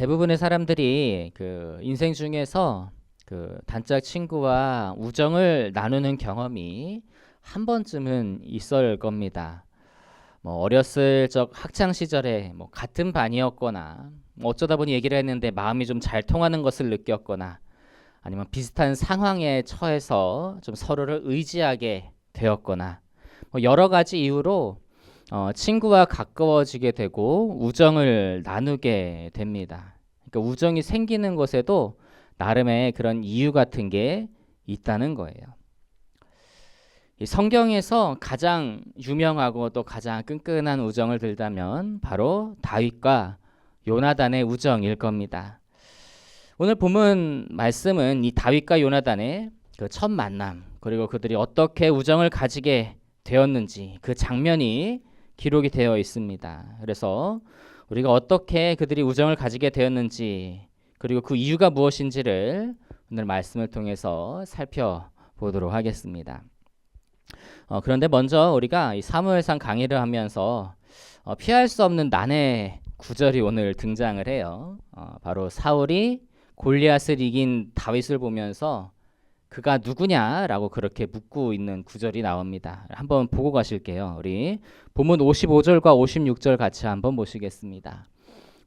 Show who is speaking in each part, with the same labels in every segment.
Speaker 1: 대부분의 사람들이 그 인생 중에서 그 단짝 친구와 우정을 나누는 경험이 한 번쯤은 있을 겁니다. 뭐 어렸을 적 학창 시절에 뭐 같은 반이었거나 뭐 어쩌다 보니 얘기를 했는데 마음이 좀 잘 통하는 것을 느꼈거나 아니면 비슷한 상황에 처해서 좀 서로를 의지하게 되었거나 뭐 여러 가지 이유로 어, 친구와 가까워지게 되고 우정을 나누게 됩니다. 그러니까 우정이 생기는 것에도 나름의 그런 이유 같은 게 있다는 거예요. 이 성경에서 가장 유명하고 또 가장 끈끈한 우정을 들다면 바로 다윗과 요나단의 우정일 겁니다. 오늘 본문 말씀은 이 다윗과 요나단의 그 첫 만남 그리고 그들이 어떻게 우정을 가지게 되었는지 그 장면이 기록이 되어 있습니다. 그래서 우리가 어떻게 그들이 우정을 가지게 되었는지 그리고 그 이유가 무엇인지를 오늘 말씀을 통해서 살펴보도록 하겠습니다. 어, 그런데 먼저 우리가 이 사무엘상 강의를 하면서 어, 피할 수 없는 난의 구절이 오늘 등장을 해요. 어, 바로 사울이 골리앗을 이긴 다윗을 보면서 그가 누구냐라고 그렇게 묻고 있는 구절이 나옵니다. 한번 보고 가실게요. 우리 본문 55절과 56절 같이 한번 보시겠습니다.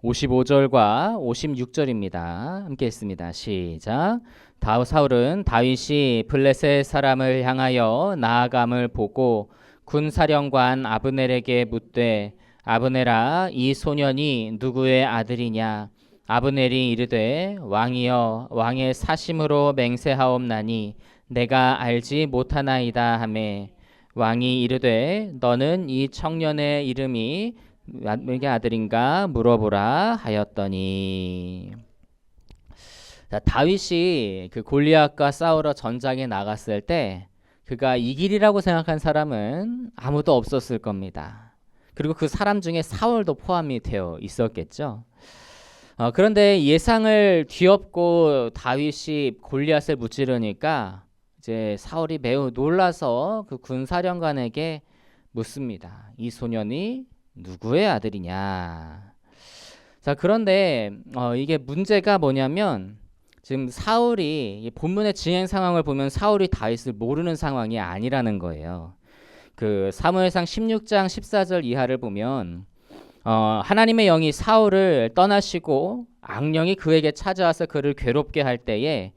Speaker 1: 55절과 56절입니다. 함께 했습니다. 시작. 다 사울은 다윗이 블레셋 사람을 향하여 나아감을 보고 군 사령관 아브넬에게 묻되 아브넬아 이 소년이 누구의 아들이냐 아브넬이 이르되 왕이여 왕의 사심으로 맹세하옵나니 내가 알지 못하나이다 하매 왕이 이르되 너는 이 청년의 이름이 누구의 아들인가 물어보라 하였더니 자, 다윗이 그 골리앗과 싸우러 전장에 나갔을 때 그가 이길이라고 생각한 사람은 아무도 없었을 겁니다. 그리고 그 사람 중에 사울도 포함이 되어 있었겠죠. 어, 그런데 예상을 뒤엎고 다윗이 골리앗을 무찌르니까 이제 사울이 매우 놀라서 그 군사령관에게 묻습니다. 이 소년이 누구의 아들이냐? 자, 그런데 어, 이게 문제가 뭐냐면 지금 사울이 본문의 진행 상황을 보면 사울이 다윗을 모르는 상황이 아니라는 거예요. 그 사무엘상 16장 14절 이하를 보면 어, 하나님의 영이 사울을 떠나시고 악령이 그에게 찾아와서 그를 괴롭게 할 때에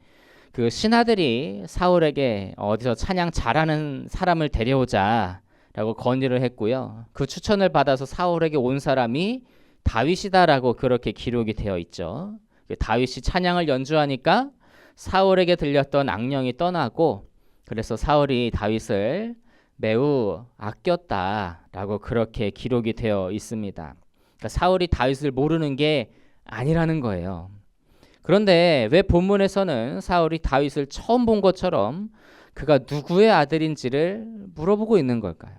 Speaker 1: 그 신하들이 사울에게 어디서 찬양 잘하는 사람을 데려오자라고 건의를 했고요. 그 추천을 받아서 사울에게 온 사람이 다윗이다라고 그렇게 기록이 되어 있죠. 그 다윗이 찬양을 연주하니까 사울에게 들렸던 악령이 떠나고 그래서 사울이 다윗을 매우 아꼈다라고 그렇게 기록이 되어 있습니다. 그러니까 사울이 다윗을 모르는 게 아니라는 거예요. 그런데 왜 본문에서는 사울이 다윗을 처음 본 것처럼 그가 누구의 아들인지를 물어보고 있는 걸까요?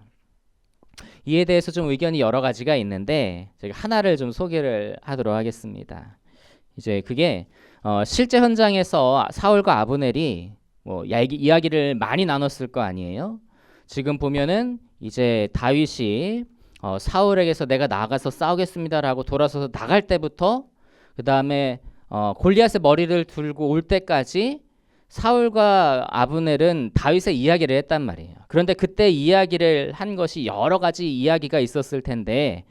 Speaker 1: 이에 대해서 좀 의견이 여러 가지가 있는데 제가 하나를 좀 소개를 하도록 하겠습니다. 이제 그게 어 실제 현장에서 사울과 아브넬이 뭐 이야기를 많이 나눴을 거 아니에요? 지금 보면은 이제 다윗이 어, 사울에게서 내가 나가서 싸우겠습니다라고 돌아서서 나갈 때부터 그 다음에 어, 골리앗의 머리를 들고 올 때까지 사울과 아브넬은 다윗의 이야기를 했단 말이에요. 그런데 그때 이야기를 한 것이 여러 가지 이야기가 있었을 텐데,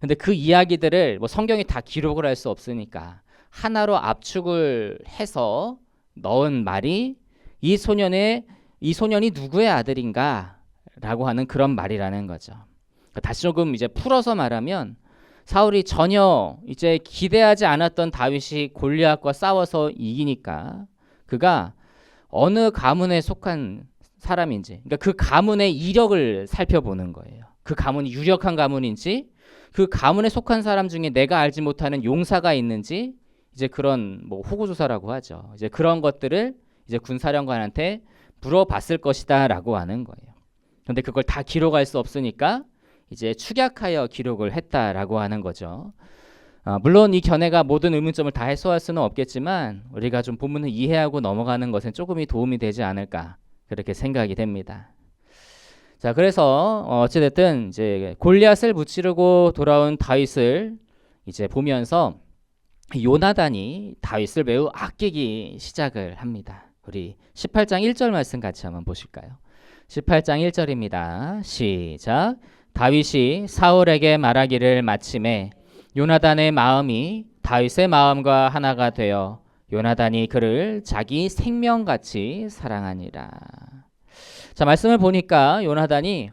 Speaker 1: 근데 그 이야기들을 뭐 성경이 다 기록을 할 수 없으니까 하나로 압축을 해서 넣은 말이 이 소년의 이 소년이 누구의 아들인가? 라고 하는 그런 말이라는 거죠. 그러니까 다시 조금 이제 풀어서 말하면 사울이 전혀 이제 기대하지 않았던 다윗이 골리앗과 싸워서 이기니까 그가 어느 가문에 속한 사람인지 그러니까 그 가문의 이력을 살펴보는 거예요. 그 가문이 유력한 가문인지 그 가문에 속한 사람 중에 내가 알지 못하는 용사가 있는지 이제 그런 뭐 호구 조사라고 하죠. 이제 그런 것들을 이제 군사령관한테 물어봤을 것이다라고 하는 거예요. 근데 그걸 다 기록할 수 없으니까 이제 축약하여 기록을 했다라고 하는 거죠. 어, 물론 이 견해가 모든 의문점을 다 해소할 수는 없겠지만 우리가 좀 본문을 이해하고 넘어가는 것은 조금이 도움이 되지 않을까 그렇게 생각이 됩니다. 자, 그래서 어찌됐든 이제 골리앗을 무찌르고 돌아온 다윗을 이제 보면서 요나단이 다윗을 매우 아끼기 시작을 합니다. 우리 18장 1절 말씀 같이 한번 보실까요? 18장 1절입니다. 시작. 다윗이 사울에게 말하기를 마침에 요나단의 마음이 다윗의 마음과 하나가 되어 요나단이 그를 자기 생명같이 사랑하니라. 자, 말씀을 보니까 요나단이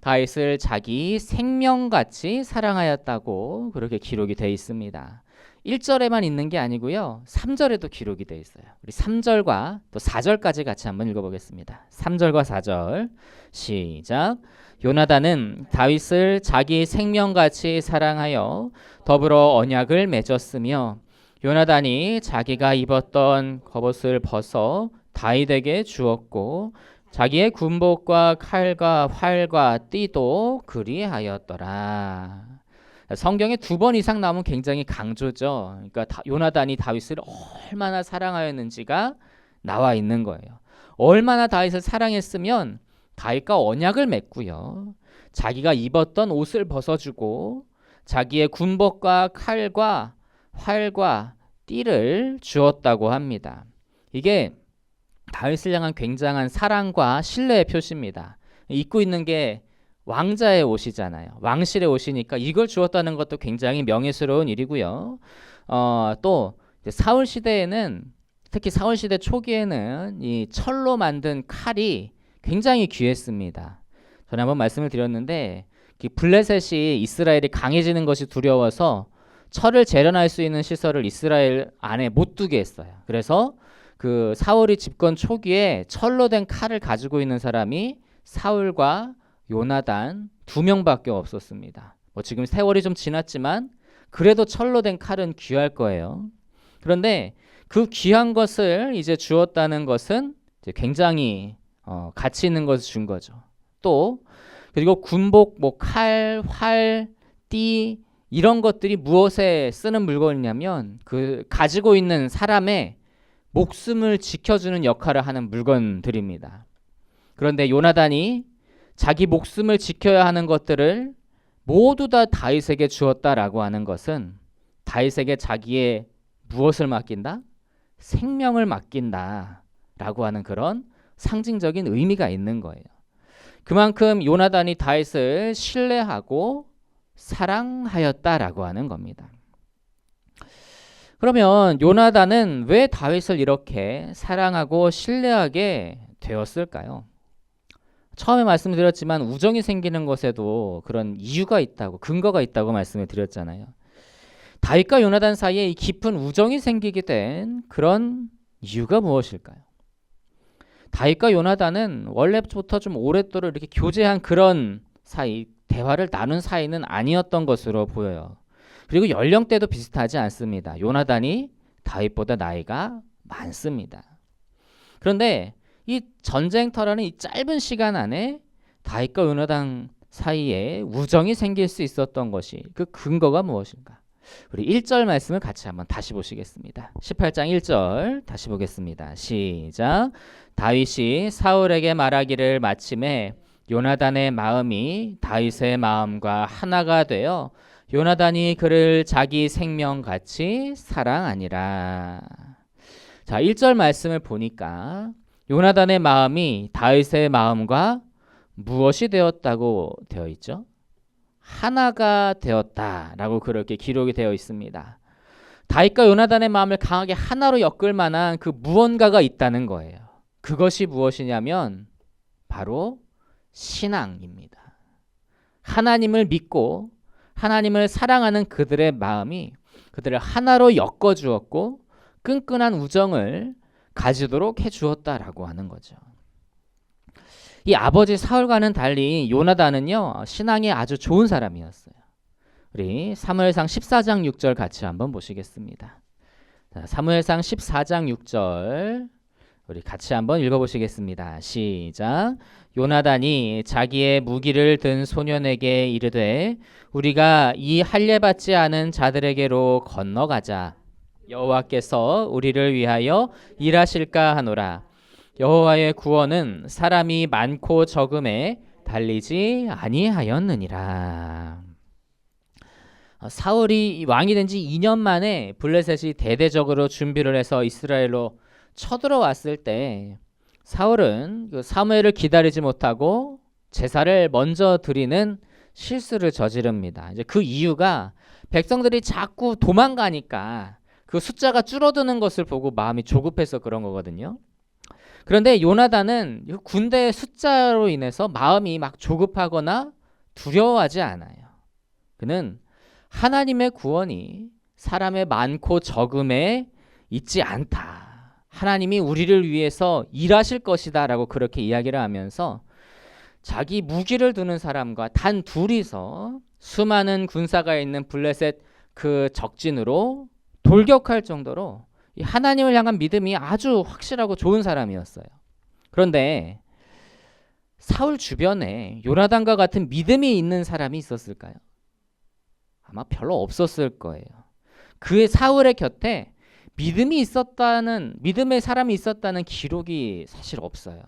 Speaker 1: 다윗을 자기 생명같이 사랑하였다고 그렇게 기록이 되어 있습니다. 1절에만 있는 게 아니고요. 3절에도 기록이 되어 있어요. 우리 3절과 또 4절까지 같이 한번 읽어 보겠습니다. 3절과 4절. 시작. 요나단은 다윗을 자기 생명같이 사랑하여 더불어 언약을 맺었으며 요나단이 자기가 입었던 갑옷을 벗어 다윗에게 주었고 자기의 군복과 칼과 활과 띠도 그리하였더라. 성경에 두 번 이상 나오면 굉장히 강조죠. 그러니까 다, 요나단이 다윗을 얼마나 사랑하였는지가 나와 있는 거예요. 얼마나 다윗을 사랑했으면 다윗과 언약을 맺고요. 자기가 입었던 옷을 벗어주고 자기의 군복과 칼과 활과 띠를 주었다고 합니다. 이게 다윗을 향한 굉장한 사랑과 신뢰의 표시입니다. 입고 있는 게 왕자의 옷이잖아요. 왕실의 옷이니까 이걸 주었다는 것도 굉장히 명예스러운 일이고요. 어, 또 사울 시대에는 특히 사울 시대 초기에는 이 철로 만든 칼이 굉장히 귀했습니다. 전에 한번 말씀을 드렸는데 블레셋이 이스라엘이 강해지는 것이 두려워서 철을 재련할 수 있는 시설을 이스라엘 안에 못 두게 했어요. 그래서 그 사울이 집권 초기에 철로 된 칼을 가지고 있는 사람이 사울과 요나단 두 명밖에 없었습니다. 뭐 지금 세월이 좀 지났지만 그래도 철로 된 칼은 귀할 거예요. 그런데 그 귀한 것을 이제 주었다는 것은 이제 굉장히 어, 가치 있는 것을 준 거죠. 또 그리고 군복, 뭐 칼, 활, 띠 이런 것들이 무엇에 쓰는 물건이냐면 그 가지고 있는 사람의 목숨을 지켜주는 역할을 하는 물건들입니다. 그런데 요나단이 자기 목숨을 지켜야 하는 것들을 모두 다 다윗에게 주었다라고 하는 것은 다윗에게 자기의 무엇을 맡긴다? 생명을 맡긴다라고 하는 그런 상징적인 의미가 있는 거예요. 그만큼 요나단이 다윗을 신뢰하고 사랑하였다라고 하는 겁니다. 그러면 요나단은 왜 다윗을 이렇게 사랑하고 신뢰하게 되었을까요? 처음에 말씀드렸지만 우정이 생기는 것에도 그런 이유가 있다고 근거가 있다고 말씀을 드렸잖아요. 다윗과 요나단 사이에 이 깊은 우정이 생기게 된 그런 이유가 무엇일까요? 다윗과 요나단은 원래부터 좀 오랫도록 이렇게 교제한 그런 사이, 대화를 나눈 사이는 아니었던 것으로 보여요. 그리고 연령대도 비슷하지 않습니다. 요나단이 다윗보다 나이가 많습니다. 그런데 이 전쟁터라는 이 짧은 시간 안에 다윗과 요나단 사이에 우정이 생길 수 있었던 것이 그 근거가 무엇인가? 우리 1절 말씀을 같이 한번 다시 보시겠습니다. 18장 1절 다시 보겠습니다. 시작. 다윗이 사울에게 말하기를 마침에 요나단의 마음이 다윗의 마음과 하나가 되어 요나단이 그를 자기 생명같이 사랑하니라. 자, 1절 말씀을 보니까 요나단의 마음이 다윗의 마음과 무엇이 되었다고 되어 있죠? 하나가 되었다라고 그렇게 기록이 되어 있습니다. 다윗과 요나단의 마음을 강하게 하나로 엮을 만한 그 무언가가 있다는 거예요. 그것이 무엇이냐면 바로 신앙입니다. 하나님을 믿고 하나님을 사랑하는 그들의 마음이 그들을 하나로 엮어 주었고 끈끈한 우정을 가지도록 해 주었다라고 하는 거죠. 이 아버지 사울과는 달리 요나단은요 신앙이 아주 좋은 사람이었어요. 우리 사무엘상 14장 6절 같이 한번 보시겠습니다. 자, 사무엘상 14장 6절 우리 같이 한번 읽어보시겠습니다. 시작. 요나단이 자기의 무기를 든 소년에게 이르되 우리가 이 할례받지 않은 자들에게로 건너가자. 여호와께서 우리를 위하여 일하실까 하노라. 여호와의 구원은 사람이 많고 적음에 달리지 아니하였느니라. 어, 사울이 왕이 된 지 2년 만에 블레셋이 대대적으로 준비를 해서 이스라엘로 쳐들어왔을 때 사울은 그 사무엘을 기다리지 못하고 제사를 먼저 드리는 실수를 저지릅니다. 이제 그 이유가 백성들이 자꾸 도망가니까 그 숫자가 줄어드는 것을 보고 마음이 조급해서 그런 거거든요. 그런데 요나단은 군대의 숫자로 인해서 마음이 막 조급하거나 두려워하지 않아요. 그는 하나님의 구원이 사람의 많고 적음에 있지 않다. 하나님이 우리를 위해서 일하실 것이다 라고 그렇게 이야기를 하면서 자기 무기를 두는 사람과 단 둘이서 수많은 군사가 있는 블레셋 그 적진으로 돌격할 정도로 하나님을 향한 믿음이 아주 확실하고 좋은 사람이었어요. 그런데 사울 주변에 요나단과 같은 믿음이 있는 사람이 있었을까요? 아마 별로 없었을 거예요. 그의 사울의 곁에 믿음이 있었다는 믿음의 사람이 있었다는 기록이 사실 없어요.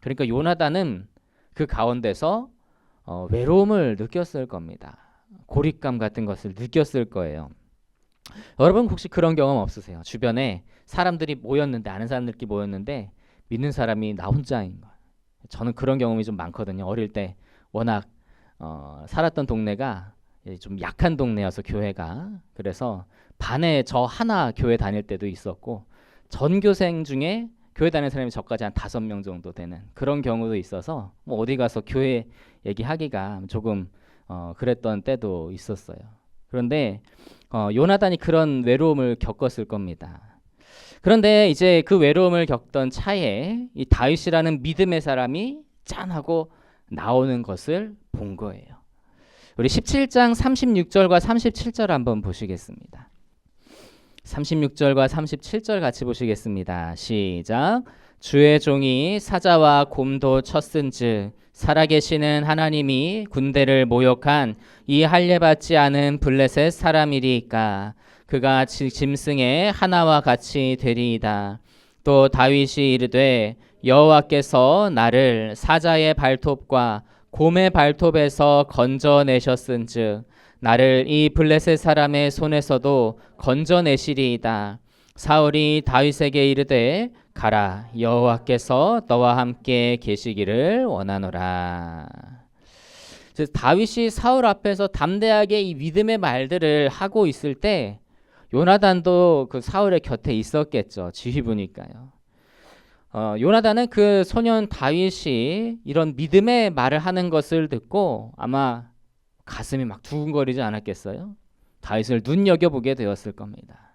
Speaker 1: 그러니까 요나단은 그 가운데서 어, 외로움을 느꼈을 겁니다. 고립감 같은 것을 느꼈을 거예요. 여러분 혹시 그런 경험 없으세요? 주변에 사람들이 모였는데 아는 사람들끼리 모였는데 믿는 사람이 나 혼자인 거. 저는 그런 경험이 좀 많거든요. 어릴 때 워낙 어, 살았던 동네가 좀 약한 동네여서 교회가 그래서 반에 저 하나 교회 다닐 때도 있었고 전교생 중에 교회 다니는 사람이 저까지 한 다섯 명 정도 되는 그런 경우도 있어서 뭐 어디 가서 교회 얘기하기가 조금 어, 그랬던 때도 있었어요. 그런데 어, 요나단이 그런 외로움을 겪었을 겁니다. 그런데 이제 그 외로움을 겪던 차에 이 다윗이라는 믿음의 사람이 짠하고 나오는 것을 본 거예요. 우리 17장 36절과 37절 한번 보시겠습니다. 36절과 37절 같이 보시겠습니다. 시작. 주의 종이 사자와 곰도 쳤은즉 살아계시는 하나님이 군대를 모욕한 이 할례받지 않은 블레셋 사람이리까 그가 짐승의 하나와 같이 되리이다. 또 다윗이 이르되 여호와께서 나를 사자의 발톱과 곰의 발톱에서 건져내셨은즉 나를 이 블레셋 사람의 손에서도 건져내시리이다. 사울이 다윗에게 이르되 가라 여호와께서 너와 함께 계시기를 원하노라. 다윗이 사울 앞에서 담대하게 이 믿음의 말들을 하고 있을 때 요나단도 그 사울의 곁에 있었겠죠. 지휘부니까요. 어, 요나단은 그 소년 다윗이 이런 믿음의 말을 하는 것을 듣고 아마 가슴이 막 두근거리지 않았겠어요? 다윗을 눈여겨보게 되었을 겁니다.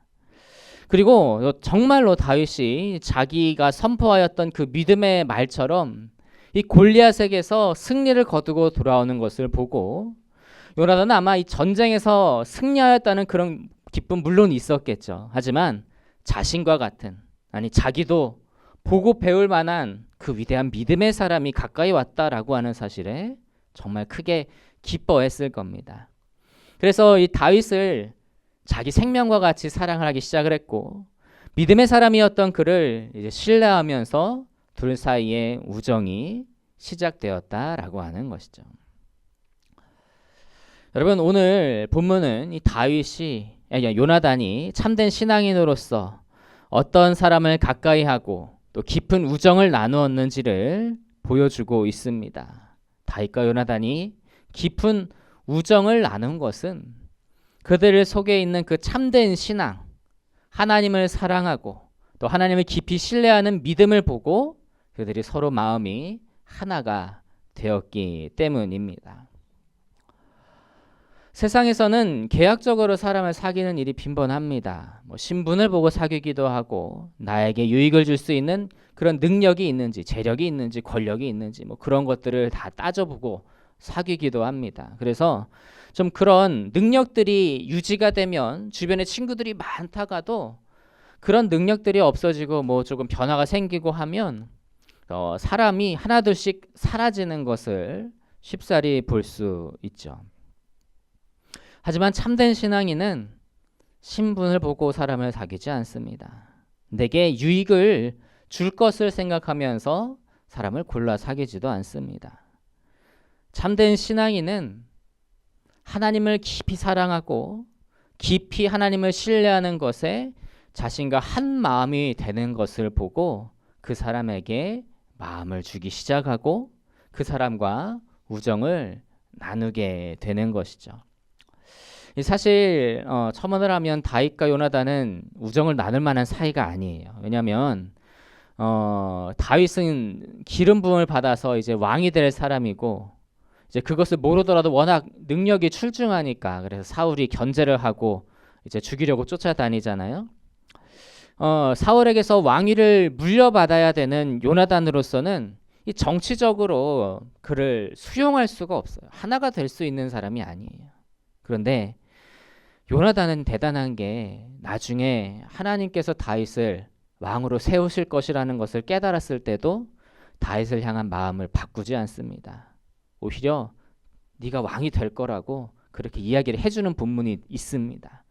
Speaker 1: 그리고 정말로 다윗이 자기가 선포하였던 그 믿음의 말처럼 이 골리앗에게서 승리를 거두고 돌아오는 것을 보고 요나단은 아마 이 전쟁에서 승리하였다는 그런 기쁨 물론 있었겠죠. 하지만 자신과 같은 아니 자기도 보고 배울 만한 그 위대한 믿음의 사람이 가까이 왔다라고 하는 사실에 정말 크게 기뻐했을 겁니다. 그래서 이 다윗을 자기 생명과 같이 사랑을 하기 시작을 했고 믿음의 사람이었던 그를 이제 신뢰하면서 둘 사이의 우정이 시작되었다라고 하는 것이죠. 여러분 오늘 본문은 이 다윗이 아니 요나단이 참된 신앙인으로서 어떤 사람을 가까이 하고 또 깊은 우정을 나누었는지를 보여주고 있습니다. 다윗과 요나단이 깊은 우정을 나눈 것은 그들을 속에 있는 그 참된 신앙, 하나님을 사랑하고 또 하나님을 깊이 신뢰하는 믿음을 보고 그들이 서로 마음이 하나가 되었기 때문입니다. 세상에서는 계약적으로 사람을 사귀는 일이 빈번합니다. 뭐 신분을 보고 사귀기도 하고 나에게 유익을 줄 수 있는 그런 능력이 있는지, 재력이 있는지, 권력이 있는지 뭐 그런 것들을 다 따져보고 사귀기도 합니다. 그래서 좀 그런 능력들이 유지가 되면 주변에 친구들이 많다가도 그런 능력들이 없어지고 뭐 조금 변화가 생기고 하면 어 사람이 하나둘씩 사라지는 것을 쉽사리 볼 수 있죠. 하지만 참된 신앙인은 신분을 보고 사람을 사귀지 않습니다. 내게 유익을 줄 것을 생각하면서 사람을 골라 사귀지도 않습니다. 참된 신앙인은 하나님을 깊이 사랑하고 깊이 하나님을 신뢰하는 것에 자신과 한 마음이 되는 것을 보고 그 사람에게 마음을 주기 시작하고 그 사람과 우정을 나누게 되는 것이죠. 이 사실 어, 첨언을 하면 다윗과 요나단은 우정을 나눌 만한 사이가 아니에요. 왜냐하면 어, 다윗은 기름 부음을 받아서 이제 왕이 될 사람이고 이제 그것을 모르더라도 워낙 능력이 출중하니까 그래서 사울이 견제를 하고 이제 죽이려고 쫓아다니잖아요. 어, 사울에게서 왕위를 물려받아야 되는 요나단으로서는 이 정치적으로 그를 수용할 수가 없어요. 하나가 될 수 있는 사람이 아니에요. 그런데 요나단은 대단한 게 나중에 하나님께서 다윗을 왕으로 세우실 것이라는 것을 깨달았을 때도 다윗을 향한 마음을 바꾸지 않습니다. 오히려 네가 왕이 될 거라고 그렇게 이야기를 해주는 본문이 있습니다.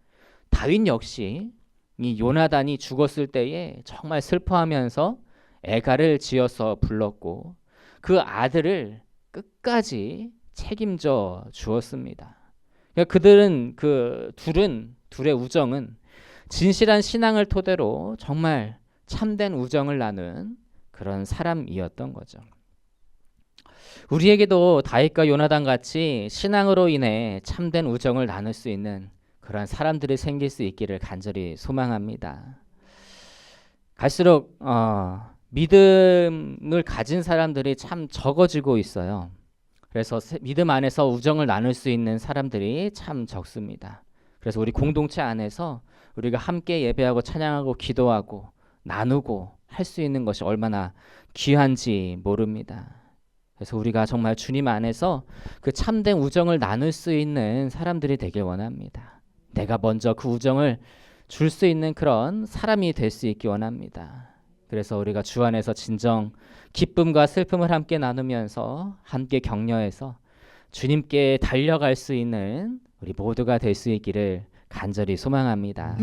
Speaker 1: 다윗 역시 이 요나단이 죽었을 때에 정말 슬퍼하면서 애가를 지어서 불렀고 그 아들을 끝까지 책임져 주었습니다. 그러니까 그들은 그 둘은 둘의 우정은 진실한 신앙을 토대로 정말 참된 우정을 나눈 그런 사람이었던 거죠. 우리에게도 다윗과 요나단 같이 신앙으로 인해 참된 우정을 나눌 수 있는 그러한 사람들이 생길 수 있기를 간절히 소망합니다. 갈수록 어, 믿음을 가진 사람들이 참 적어지고 있어요. 그래서 믿음 안에서 우정을 나눌 수 있는 사람들이 참 적습니다. 그래서 우리 공동체 안에서 우리가 함께 예배하고 찬양하고 기도하고 나누고 할 수 있는 것이 얼마나 귀한지 모릅니다. 그래서 우리가 정말 주님 안에서 그 참된 우정을 나눌 수 있는 사람들이 되길 원합니다. 내가 먼저 그 우정을 줄 수 있는 그런 사람이 될 수 있기 원합니다. 그래서 우리가 주 안에서 진정 기쁨과 슬픔을 함께 나누면서 함께 격려해서 주님께 달려갈 수 있는 우리 모두가 될 수 있기를 간절히 소망합니다.